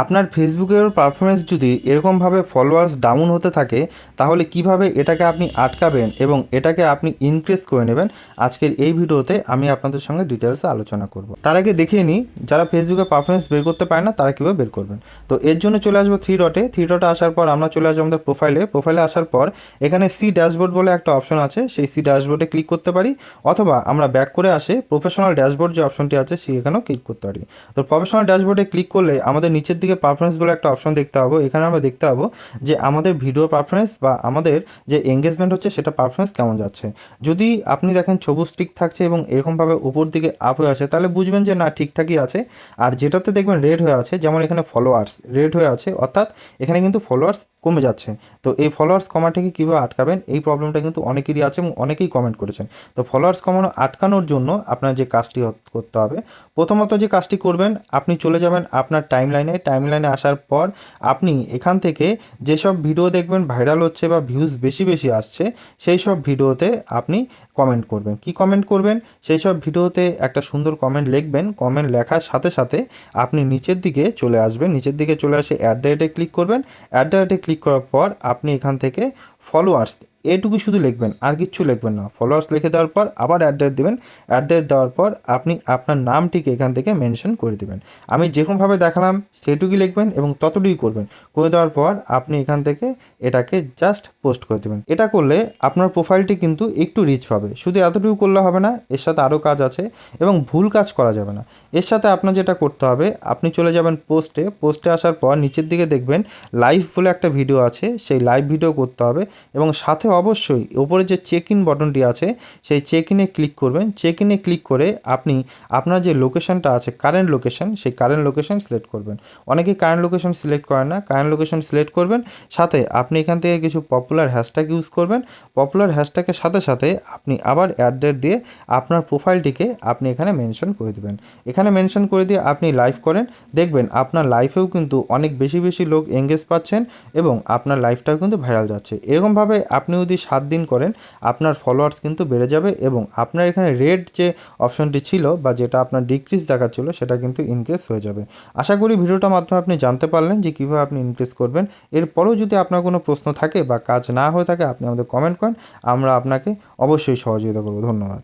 আপনার ফেসবুকের পারফরমেন্স যদি এরকমভাবে ফলোয়ার্স ডাউন হতে থাকে, তাহলে কীভাবে এটাকে আপনি আটকাবেন এবং এটাকে আপনি ইনক্রিজ করে নেবেন? আজকের এই ভিডিওতে আমি আপনাদের সঙ্গে ডিটেলসে আলোচনা করব। তার আগে দেখিয়ে নিই, যারা ফেসবুকে পারফরমেন্স বের করতে পারে না, তারা কীভাবে বের করবেন? তো এর জন্য চলে আসব থ্রি ডটে থ্রি ডটে আসার পর আমরা চলে আসব আমাদের প্রোফাইলে প্রোফাইলে আসার পর এখানে সি ড্যাশবোর্ড বলে একটা অপশন আছে। সেই সি ড্যাশবোর্ডে ক্লিক করতে পারি, অথবা আমরা ব্যাক করে আসে প্রফেশনাল ড্যাশবোর্ড যে অপশনটি আছে সেখানেও ক্লিক করতে পারি। তো প্রফেশনাল ড্যাশবোর্ডে ক্লিক করলে আমাদের নিচের দিকে পারফরমেন্স বলে একটা অপশন দেখতে পাবো। এখানে আমরা দেখতে পাবো যে আমাদের ভিডিও পারফরমেন্স বা আমাদের যে এঙ্গেজমেন্ট হচ্ছে, সেটা পারফরমেন্স কেমন যাচ্ছে। যদি আপনি দেখেন সবুজ স্টিক থাকছে এবং এরকমভাবে উপর দিকে আপ হয়ে আছে তাহলে বুঝবেন যে না ঠিকঠাকই আছে। আর যেটাতে দেখবেন রেড হয়ে আছে, যেমন এখানে ফলোয়ার্স রেড হয়ে আছে। অর্থাৎ এখানে কিন্তু ফলোয়ার্স কমে যাচ্ছে। তো এই ফলোয়ার্স কমাটাকে কীভাবে আটকাবেন? এই প্রবলেমটা কিন্তু অনেকেরই আছে এবং অনেকেই কমেন্ট করেছেন। তো ফলোয়ার্স কমানো, আটকানোর জন্য আপনার যে কাজটি করতে হবে, প্রথমত যে কাজটি করবেন, আপনি চলে যাবেন আপনার টাইম লাইনে টাইম লাইনে আসার পর আপনি এখান থেকে যেসব ভিডিও দেখবেন ভাইরাল হচ্ছে বা ভিউজ বেশি বেশি আসছে, সেই সব ভিডিওতে আপনি কমেন্ট করবেন। কি কমেন্ট করবেন? সেই সব ভিডিওতে একটা সুন্দর কমেন্ট লিখবেন। কমেন্ট লেখার সাথে সাথে আপনি নিচের দিকে চলে আসবেন। নিচের দিকে চলে আসে অ্যাট দ্য রেটে ক্লিক করবেন। অ্যাট দ্য রেটে ক্লিক করার পর আপনি এখান থেকে ফলোয়ার্স এটুকু শুধু লিখবেন, আর কিচ্ছু লিখবেন না। ফলোয়ার্স লিখে দেওয়ার পর আবার অ্যাড্রেস দেবেন। অ্যাড্রেস দেওয়ার পর আপনি আপনার নামটিকে এখান থেকে মেনশন করে দেবেন। আমি যেরকমভাবে দেখালাম সেটুকুই লিখবেন এবং ততটুকুই করবেন। করে দেওয়ার পর আপনি এখান থেকে এটাকে জাস্ট পোস্ট করে দেবেন। এটা করলে আপনার প্রোফাইলটি কিন্তু একটু রিচ পাবে। শুধু এতটুকু করলে হবে না, এর সাথে আরও কাজ আছে এবং ভুল কাজ করা যাবে না। এর সাথে আপনার যেটা করতে হবে, আপনি চলে যাবেন পোস্টে পোস্টে আসার পর নিচের দিকে দেখবেন লাইভ বলে একটা ভিডিও আছে। সেই লাইভ ভিডিও করতে হবে এবং সাথে অবশ্যই ওপরে যে চেক ইন বটনটি আছে, সেই চেক ইনে ক্লিক করবেন। চেক ইনে ক্লিক করে আপনি আপনার যে লোকেশনটা আছে কারেন্ট লোকেশন সেই কারেন্ট লোকেশন সিলেক্ট করবেন। অনেকেই কারেন্ট লোকেশন সিলেক্ট করেন না কারেন্ট লোকেশন সিলেক্ট করবেন। সাথে আপনি এখান থেকে কিছু পপুলার হ্যাশট্যাগ ইউজ করবেন। পপুলার হ্যাশট্যাগের সাথে সাথে আপনি আবার অ্যাড্রেস দিয়ে আপনার প্রোফাইলটিকে আপনি এখানে মেনশন করে দেবেন। এখানে মেনশন করে দিয়ে আপনি লাইভ করেন। দেখবেন আপনার লাইফেও কিন্তু অনেক বেশি বেশি লোক এঙ্গেজ পাচ্ছেন এবং আপনার লাইফটাও কিন্তু ভাইরাল যাচ্ছে। এরকমভাবে আপনি যদি সাত দিন করেন, আপনার ফলোয়ার্স কিন্তু বেড়ে যাবে এবং আপনার এখানে রেড যে অপশনটি ছিল বা যেটা আপনার ডিক্রিজ দেখাচ্ছিল, সেটা কিন্তু ইনক্রিজ হয়ে যাবে। আশা করি ভিডিওটার মাধ্যমে আপনি জানতে পারলেন যে কীভাবে আপনি ইনক্রিজ করবেন। এরপরেও যদি আপনার কোনো প্রশ্ন থাকে বা কাজ না হয়ে থাকে, আপনি আমাদের কমেন্ট করেন, আমরা আপনাকে অবশ্যই সহযোগিতা করব। ধন্যবাদ।